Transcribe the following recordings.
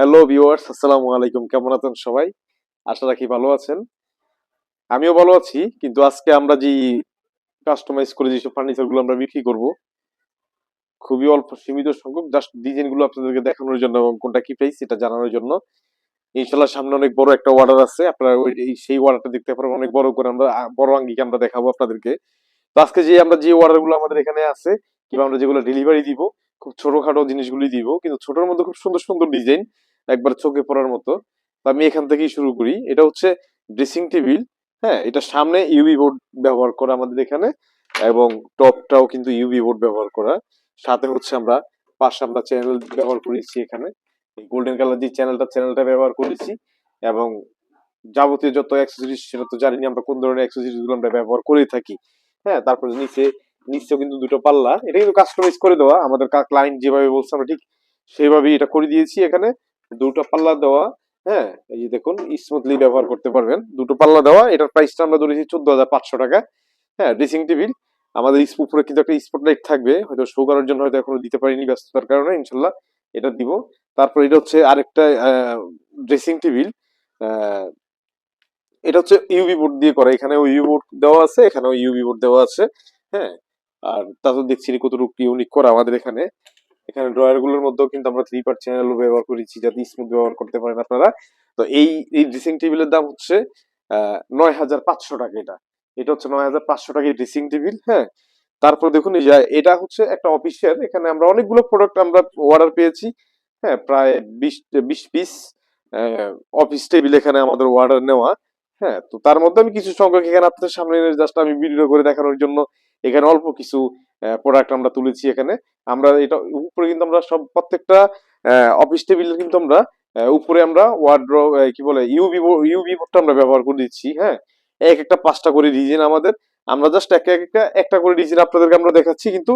Hello viewers আসসালামু আলাইকুম। কেমন আছেন সবাই? আশা রাখি ভালো আছেন। আমিও ভালো আছি, কিন্তু আজকে আমরা যে কাস্টমাইজ করে যেসব ফার্নিচারগুলো আমরা বিক্রি করব, খুবই অল্প সীমিত সংখ্যক জাস্ট ডিজাইনগুলো আপনাদেরকে দেখানোর জন্য এবং কোনটা কি প্রাইস এটা জানানোর জন্য। ইনশাল্লাহ সামনে অনেক বড় একটা অর্ডার আছে, আপনারা সেই অর্ডারটা দেখতে পারবেন, অনেক বড় করে আমরা, বড় আঙ্গিকে আমরা দেখাবো আপনাদেরকে। তো আজকে যে আমরা যে অর্ডারগুলো আমাদের এখানে আছে, কিংবা আমরা যেগুলো ডেলিভারি দিব, খুব ছোটখাটো জিনিসগুলি দিব, কিন্তু ছোটর মধ্যে খুব সুন্দর সুন্দর ডিজাইন একবার চোখে পড়ার মতো। আমি এখান থেকেই শুরু করি। এটা হচ্ছে ড্রেসিং টেবিল হ্যাঁ? এটা সামনে ইউবি বোর্ড ব্যবহার করা আমাদের এখানে এবং টপটাও কিন্তু ইউবি বোর্ড ব্যবহার করা। সাথে হচ্ছে আমরা পাশে আমরা চ্যানেল ব্যবহার করেছি এখানে। গোল্ডেন কালার যে চ্যানেলটা চ্যানেলটা ব্যবহার করেছি এবং যাবতীয় যত অ্যাক্সেসরিজ সেটা তো জানি আমরা কোন ধরনের অ্যাক্সেসরিজগুলো আমরা ব্যবহার করে থাকি। হ্যাঁ? তারপরে নিচে, নিচেও কিন্তু দুটো পাল্লা। এটা কিন্তু কাস্টমাইজ করে দেওয়া। আমাদের ক্লায়েন্ট যেভাবে বলছে আমরা ঠিক সেইভাবেই এটা করে দিয়েছি এখানে। দুটো পাল্লা দেওয়া হ্যাঁ এই যে দেখুন স্মুথলি ব্যবহার করতে পারবেন। দুটো পাল্লা দেওয়া, এটার প্রাইসটা আমরা ধরেছি চোদ্দ হাজার পাঁচশো টাকা। হ্যাঁ ড্রেসিং টেবিল আমাদের উপরে কিন্তু একটা স্পটলাইট থাকবে, হয়তো শো করার জন্য হয়তো এখনও দিতে পারিনি ব্যস্ততার কারণে, ইনশাল্লাহ এটা দিব। তারপর এটা হচ্ছে আরেকটা ড্রেসিং টেবিল এটা হচ্ছে ইউভি বোর্ড দিয়ে করা। এখানে ইউভি বোর্ড দেওয়া আছে, এখানেও ইউভি বোর্ড দেওয়া আছে হ্যাঁ। আর তা তো দেখছি কতটুকু ইউনিক করা আমাদের এখানে। এখানে ড্রয়ারগুলোর মধ্যেও কিন্তু আমরা থ্রি পার্ট চ্যানেলও ব্যবহার করেছি যাতে স্মুথ ব্যবহার করতে পারেন আপনারা। তো এই এই ড্রেসিং টেবিলের দাম হচ্ছে নয় হাজার পাঁচশো টাকা এটা। এটা হচ্ছে নয় হাজার পাঁচশো টাকা ড্রেসিং টেবিল হ্যাঁ? তারপর দেখুন এই এটা হচ্ছে একটা অফিসের এখানে আমরা অনেকগুলো প্রোডাক্ট আমরা অর্ডার পেয়েছি হ্যাঁ? প্রায় বিশ বিশ পিস অফিস টেবিল এখানে আমাদের অর্ডার নেওয়া হ্যাঁ? তো তার মধ্যে আমি কিছু সংখ্যক এখানে আপনাদের সামনে জাস্ট আমি ভিডিও করে দেখানোর জন্য এখানে অল্প কিছু প্রোডাক্ট আমরা তুলেছি এখানে। আমরা এটা উপরে কিন্তু আমরা সব প্রত্যেকটা অফিস টেবিলের কিন্তু আমরা উপরে আমরা ওয়ার্ড্রো কি বলে ইউবি ইউবি বোর্ডটা আমরা ব্যবহার করে দিচ্ছি হ্যাঁ? এক একটা পাঁচটা করে ডিজাইন আমাদের। আমরা জাস্ট এক এক একটা একটা করে ডিজাইন আপনাদেরকে আমরা দেখাচ্ছি, কিন্তু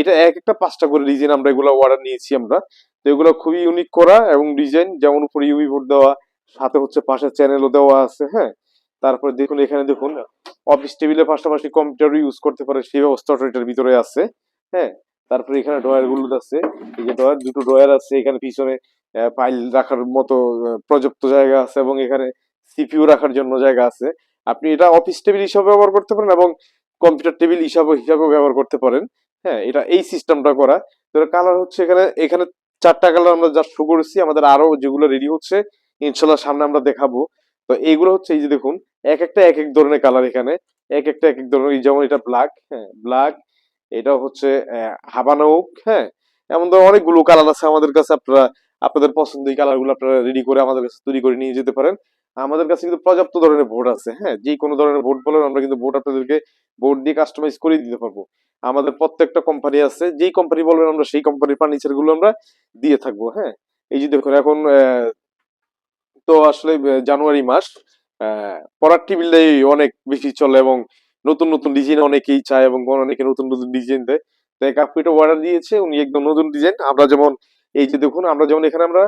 এটা এক একটা পাঁচটা করে ডিজাইন আমরা এগুলো অর্ডার নিয়েছি আমরা। তো এগুলো খুবই ইউনিক করা এবং ডিজাইন যেমন উপরে ইউবি বোর্ড দেওয়া, সাথে হচ্ছে পাশে চ্যানেলও দেওয়া আছে হ্যাঁ? তারপরে দেখুন, এখানে দেখুন অফিস টেবিলের পাশাপাশি কম্পিউটার ইউজ করতে পারে, সেই ব্যবস্থাটা এটার ভিতরে আছে হ্যাঁ? তারপরে এখানে ড্রয়ারগুলো আছে। এই যে ড্রয়ার, দুটো ড্রয়ার আছে। এখানে পিছনে ফাইল রাখার মতো পর্যাপ্ত জায়গা আছে এবং এখানে সিপিইউ রাখার জন্য জায়গা আছে। আপনি এটা অফিস টেবিল হিসাবে ব্যবহার করতে পারেন এবং কম্পিউটার টেবিল হিসাবে হিসাবেও ব্যবহার করতে পারেন। হ্যাঁ এটা এই সিস্টেমটা করা। তো কালার হচ্ছে এখানে এখানে চারটা কালার আমরা যা শো করেছি। আমাদের আরও যেগুলো রেডি হচ্ছে, ইনশাল্লাহ সামনে আমরা দেখাবো। তো এইগুলো হচ্ছে এই যে দেখুন, এক একটা এক এক ধরনের কালার এখানে। এক একটা এক এক ধরনের যেমন এটা ব্ল্যাক হ্যাঁ ব্ল্যাক এটা হচ্ছে হাবানোক হ্যাঁ? এমন ধরনের অনেকগুলো কালার আছে আমাদের কাছে আপনারা আপনাদের পছন্দের কালারগুলো আপনারা রেডি করে আমাদের কাছে তৈরি করে নিয়ে যেতে পারেন। আমাদের কাছে কিন্তু পর্যাপ্ত ধরনের বোর্ড আছে হ্যাঁ? যে কোনো ধরনের বোর্ড বলেন আমরা কিন্তু বোর্ড আপনাদেরকে বোর্ড দিয়ে কাস্টমাইজ করে দিতে পারব। আমাদের প্রত্যেকটা কোম্পানি আছে যেই কোম্পানি বলবেন আমরা সেই কোম্পানির ফার্নিচারগুলো আমরা দিয়ে থাকব হ্যাঁ? এই যে দেখুন এখন তো আসলে জানুয়ারি মাস আহ, পরার টেবিলটাই অনেক বেশি চলে এবং নতুন নতুন ডিজাইন অনেকেই চায় এবং অনেকে নতুন নতুন ডিজাইন দেয়। তো এক অর্ডার দিয়েছে, উনি একদম নতুন ডিজাইন আমরা যেমন, এই যে দেখুন, আমরা যেমন এখানে আমরা,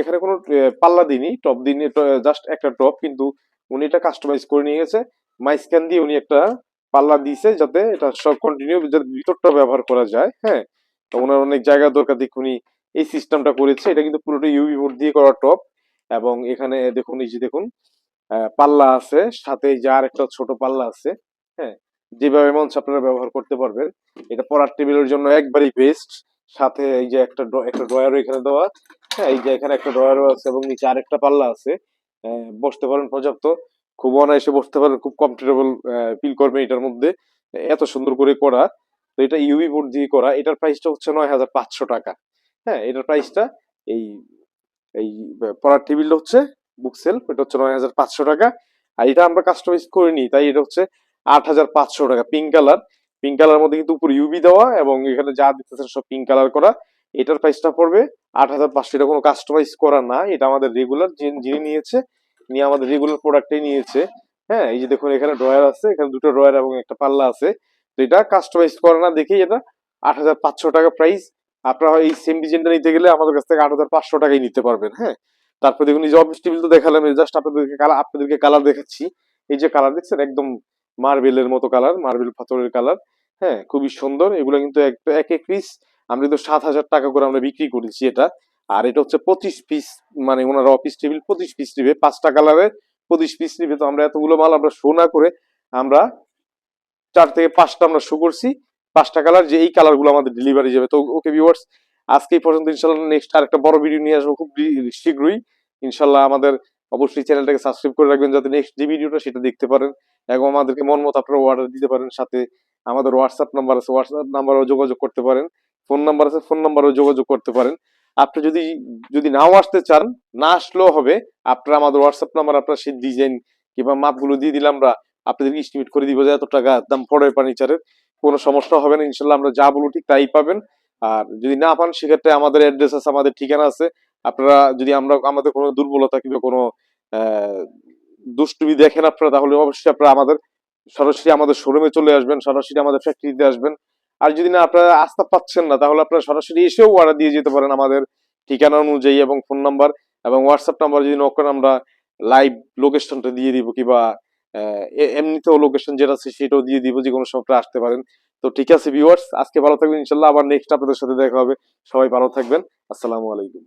এখানে কোনো পাল্লা দিইনি টপ দিইনি জাস্ট একটা টপ কিন্তু উনি এটা কাস্টমাইজ করে নিয়ে গেছে। মাই স্ক্যান দিয়ে উনি একটা পাল্লা দিয়েছে যাতে এটা সব কন্টিনিউ যাতে ভিতরটা ব্যবহার করা যায় হ্যাঁ? তো ওনার অনেক জায়গা দরকার দেখুন, উনি এই সিস্টেমটা করেছে। এটা কিন্তু পুরোটা ইউভি বোর্ড দিয়ে করা টপ এবং এখানে দেখুন, এই যে দেখুন পাল্লা আছে, সাথে এই যে আর একটা ছোট পাল্লা আছে হ্যাঁ যেভাবে চায় আপনারা ব্যবহার করতে পারবেন, এটা পড়ার টেবিলের জন্য একবারই বেস্ট সাথে এই যে একটা একটা ড্রয়ারও এখানে দেওয়া হ্যাঁ এই যে এখানে একটা ড্রয়ারও আছে এবং নিচে আরেকটা পাল্লা আছে। বসতে পারেন পর্যাপ্ত। খুব অনায়াসে বসতে পারেন, খুব কমফোর্টেবল ফিল করবেন এটার মধ্যে। এত সুন্দর করে করা। তো এটা ইউভি বোর্ড দিয়ে করা। এটার প্রাইসটা হচ্ছে নয় হাজার পাঁচশো টাকা। হ্যাঁ এটার প্রাইসটা এই এই পড়ার টেবিলটা হচ্ছে বুক সেলফ এটা হচ্ছে নয় হাজার পাঁচশো টাকা। আর এটা আমরা কাস্টমাইজ করে নিই। তাই এটা হচ্ছে আট হাজার পাঁচশো টাকা পিঙ্ক কালার পিঙ্ক কালার মধ্যে কিন্তু উপর ইউবি দেওয়া এবং এখানে যা দিতেছেন সব পিঙ্ক কালার করা। এটার প্রাইসটা পড়বে আট হাজার পাঁচশো। এটা কোনো কাস্টমাইজ করা না, এটা আমাদের রেগুলার যিনি নিয়েছে নিয়ে আমাদের রেগুলার প্রোডাক্টই নিয়েছে। হ্যাঁ এই যে দেখুন, এখানে ড্রয়ার আছে, এখানে দুটো ড্রয়ার এবং একটা পাল্লা আছে। তো এটা কাস্টমাইজ করা না, দেখেই এটা আট হাজার পাঁচশো টাকা প্রাইস আপনারা এই সেম ডিজাইনটা নিতে গেলে আমাদের কাছ থেকে আট হাজার পাঁচশো টাকাই নিতে পারবেন হ্যাঁ। তারপর দেখুন, এই যে অফিস টেবিল তো দেখালাম জাস্ট আপনাদেরকে কালার আপনাদেরকে কালার দেখাচ্ছি। এই যে কালার দেখছেন, একদম মার্বেলের মতো কালার, মার্বেল পাথরের কালার। হ্যাঁ খুবই সুন্দর। এগুলো কিন্তু এক এক পিস আমরা কিন্তু সাত হাজার টাকা করে আমরা বিক্রি করেছি এটা। আর এটা হচ্ছে পঁচিশ পিস মানে ওনারা অফিস টেবিল পঁচিশ পিস নিবে। পাঁচটা কালারে পঁচিশ পিস নিবে। তো আমরা এতগুলো মাল আমরা শো না করে আমরা চার থেকে পাঁচটা আমরা শো করছি। পাঁচটা কালার যে এই কালারগুলো আমাদের ডেলিভারি যাবে। তো ওকে ভিউয়ার্স আজকে পর্যন্ত ইনশাল্লাহ নেক্সট আর একটা বড় ভিডিও নিয়ে আসব খুব শীঘ্রই। ইনশাল্লাহ আমাদের অবশ্যই চ্যানেলটাকে সাবস্ক্রাইব করে রাখবেন যাতে নেক্সট যে ভিডিওটা সেটা দেখতে পারেন এবং আমাদেরকে মন মতো আপনারা অর্ডার দিতে পারেন, সাথে আমাদের হোয়াটসঅ্যাপ নাম্বার আছে হোয়াটসঅ্যাপ নাম্বারও যোগাযোগ করতে পারেন ফোন নাম্বার আছে ফোন নাম্বারও যোগাযোগ করতে পারেন। আপনি যদি যদি নাও আসতে চান, না আসলেও হবে, আপনারা আমাদের হোয়াটসঅ্যাপ নাম্বার আপনার সেই ডিজাইন কিংবা মাপগুলো দিয়ে দিলে আমরা আপনাদেরকে এস্টিমেট করে দিব যে এত টাকা দাম পড়ে ফার্নিচারের কোনো সমস্যা হবে না, ইনশাল্লাহ আমরা যা বলব ঠিক তাই পাবেন। আর যদি না পান, সেক্ষেত্রে আমাদের অ্যাড্রেস আছে, আমাদের ঠিকানা আছে। আপনারা যদি আমরা, আমাদের কোনো দুর্বলতা কিংবা কোনো দুষ্টুমি দেখেন আপনারা, তাহলে অবশ্যই আপনারা আমাদের, সরাসরি আমাদের শোরুমে চলে আসবেন, সরাসরি আমাদের ফ্যাক্টরিতে আসবেন। আর যদি না, আপনারা আস্থা পাচ্ছেন না, তাহলে আপনারা সরাসরি এসেও অর্ডার দিয়ে যেতে পারেন আমাদের ঠিকানা অনুযায়ী এবং ফোন নাম্বার এবং হোয়াটসঅ্যাপ নাম্বার যদি নক আমরা লাইভ লোকেশনটা দিয়ে দিব কিংবা এমনিতেও লোকেশন যেটা আছে সেটাও দিয়ে দিব, যে কোনো সময় আসতে পারেন। তো ঠিক আছে ভিউয়ার্স আজকে ভালো থাকবেন, ইনশাল্লাহ আবার নেক্সট আপনাদের সাথে দেখা হবে। সবাই ভালো থাকবেন। আসসালামু আলাইকুম।